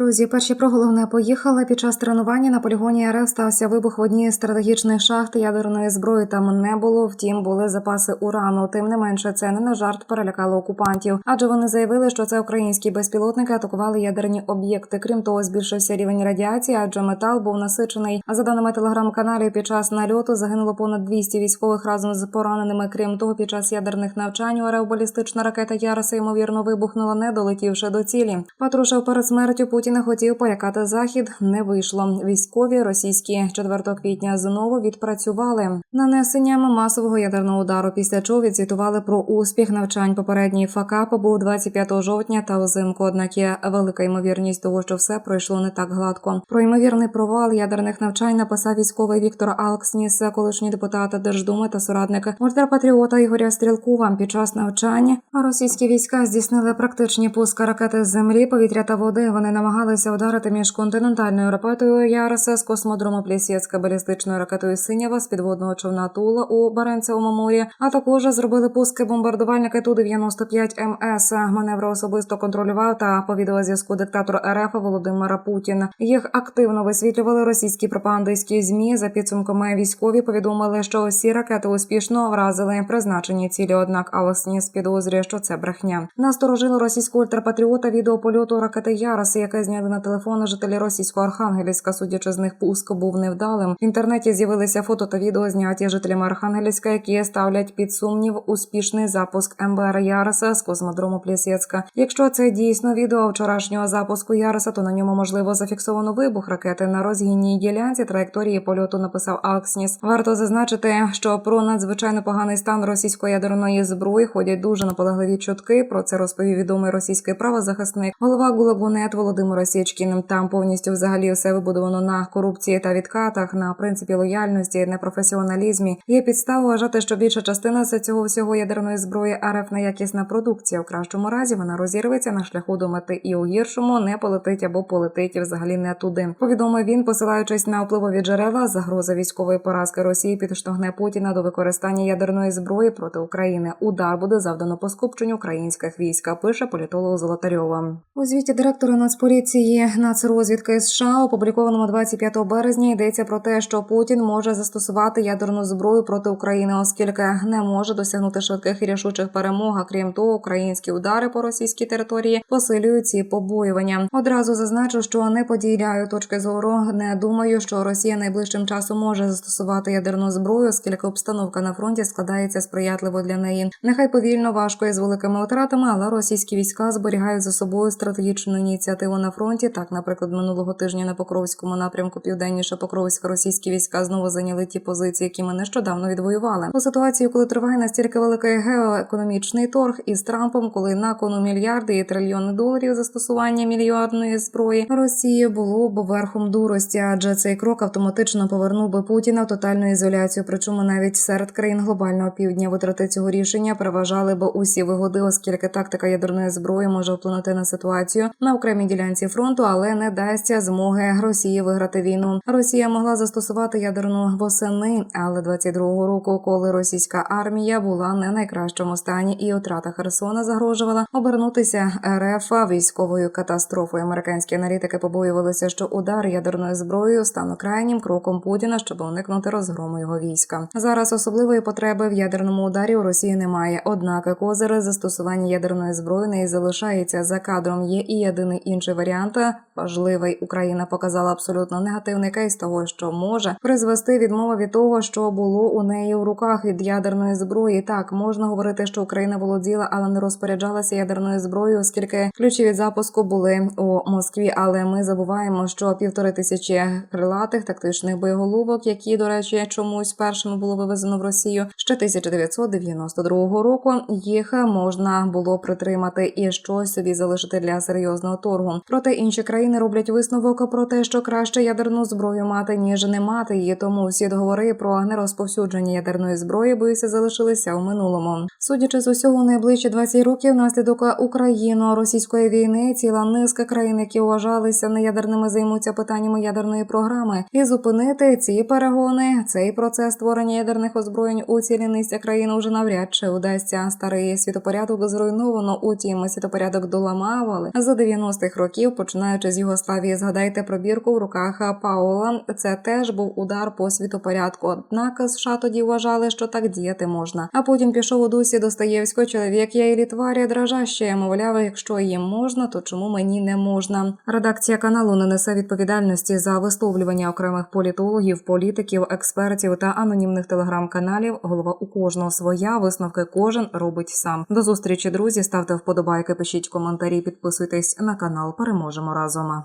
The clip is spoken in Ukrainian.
Друзі, перші про головне поїхали. Під час тренування на полігоні РФ стався вибух в одній з стратегічних шахт ядерної зброї. Там не було. Втім, були запаси урану. Тим не менше, це не на жарт перелякало окупантів, адже вони заявили, що це українські безпілотники атакували ядерні об'єкти. Крім того, збільшився рівень радіації, адже метал був насичений. А за даними телеграм-каналів, під час нальоту загинуло понад 200 військових разом з пораненими. Крім того, під час ядерних навчань у балістична ракета Яроса ймовірно вибухнула, не долетівши до цілі. Патрушев перед смертю Путіна хотів полякати захід. Не вийшло. Військові російські 4 квітня знову відпрацювали нанесенням масового ядерного удару. Після чого відзвітували про успіх навчань. Попередній факап був 25 жовтня та узимку. Однак є велика ймовірність того, що все пройшло не так гладко. Про ймовірний провал ядерних навчань написав військовий Віктор Алксніс, колишній депутат Держдуми та соратник ультрапатріота Ігоря Стрілкова. Під час навчання російські війська здійснили практичні пуски ракети з землі, повітря та води. Вони намагалися ударити між континентальною ракетою Яроса з космодрому Плісєцька балістичною ракетою Синява з підводного човна Тула у Баренцевому морі. А також зробили пуски бомбардувальники ту 95 МС. Маневри особисто контролював та по відеозв'язку диктатор РФ Володимира Путін. Їх активно висвітлювали російські пропагандистські змі. За підсумками військові повідомили, що усі ракети успішно вразили призначені цілі. Однак Алсніс підозрює, що це брехня. Насторожило російського ультрапатріота відео польоту ракети Ярос, яке зняли на телефони жителі російського Архангельська. Судячи з них, пуск був невдалим. В інтернеті з'явилися фото та відео зняті жителями Архангельська, які ставлять під сумнів успішний запуск МБР Яроса з космодрому Плісєцька. Якщо це дійсно відео вчорашнього запуску Яроса, то на ньому можливо зафіксовано вибух ракети на розгінній ділянці траєкторії польоту. Написав Аксніс. Варто зазначити, що про надзвичайно поганий стан російської ядерної зброї ходять дуже наполегливі чутки. Про це розповів відомий російський правозахисник голова Гулагунет Володимир Сєчкін. Там повністю взагалі все вибудовано на корупції та відкатах, на принципі лояльності, непрофесіоналізмі. Є підстава вважати, що більша частина з цього всього ядерної зброї РФ неякісна продукція. В кращому разі вона розірветься на шляху до мети і у гіршому не полетить або полетить взагалі не туди. Повідомив він, посилаючись на впливові джерела, загроза військової поразки Росії підштовхне Путіна до використання ядерної зброї проти України. Удар буде завдано по скупченню українських військ. Пише політолог Золотарьова. У звіті директора Нацполіції Нацрозвідки США, опублікованому 25 березня, йдеться про те, що Путін може застосувати ядерну зброю проти України, оскільки не може досягнути швидких і рішучих перемог. А крім того, українські удари по російській території посилюють ці побоювання. Одразу зазначу, що не поділяю точки зору. Не думаю, що Росія найближчим часом може застосувати ядерну зброю, оскільки обстановка на фронті складається сприятливо для неї. Нехай повільно, важко і з великими втратами, але російські війська зберігають за собою стратегічну ініціативу на фронті. Так, наприклад, минулого тижня на Покровському напрямку південніше Покровська російські війська знову зайняли ті позиції, які ми нещодавно відвоювали. У ситуації, коли триває настільки великий геоекономічний торг із Трампом, коли на кону мільярди і трильйони доларів застосування мільярдної зброї Росії було б верхом дурості, адже цей крок автоматично повернув би Путіна в тотальну ізоляцію. Причому навіть серед країн глобального півдня витрати цього рішення переважали б усі вигоди, оскільки тактика ядерної зброї може вплинути на ситуацію на окремій ділянці фронту, але не дасться змоги Росії виграти війну. Росія могла застосувати ядерну восени, але 22-го року, коли російська армія була не найкращому стані, і втрата Херсона загрожувала обернутися РФ військовою катастрофою. Американські аналітики побоювалися, що удар ядерною зброєю стане крайнім кроком Путіна, щоб уникнути розгрому його війська. Зараз особливої потреби в ядерному ударі у Росії немає. Однак козири застосування ядерної зброї не залишається за кадром. Є і єдиний інший варіант важливий. Україна показала абсолютно негативний кейс того, що може призвести відмова від того, що було у неї в руках від ядерної зброї. Так можна говорити, що Україна володіла, але не розпоряджалася ядерною зброєю, оскільки ключі від запуску були у Москві. Але ми забуваємо, що півтори тисячі крилатих тактичних боєголовок, які, до речі, чомусь першими було вивезено в Росію ще 1992 року. Їх можна було притримати і щось собі залишити для серйозного торгу. Проте інші країни роблять висновок про те, що краще ядерну зброю мати ніж не мати її. Тому всі договори про нерозповсюдження ядерної зброї боюся залишилися у минулому. Судячи з усього, найближчі 20 років внаслідок україно-російської війни ціла низка країн, які вважалися неядерними, займуться питаннями ядерної програми, і зупинити ці перегони, цей процес створення ядерних озброєнь у цілій низці країн уже навряд чи удасться. Старий світопорядок зруйновано. Утім, світопорядок доламавали за 90-х років. Починаючи з Югославії. Згадайте пробірку в руках Паула. Це теж був удар по світопорядку. Однак США тоді вважали, що так діяти можна. А потім пішов у дусі Достоєвського чоловік. Я і літварі дрожаще. Мовляв, якщо їм можна, то чому мені не можна? Редакція каналу не несе відповідальності за висловлювання окремих політологів, політиків, експертів та анонімних телеграм-каналів. Голова у кожного своя висновки кожен робить сам. До зустрічі, друзі. Ставте вподобайки, пишіть коментарі, підписуйтесь на канал. Переможемо разом.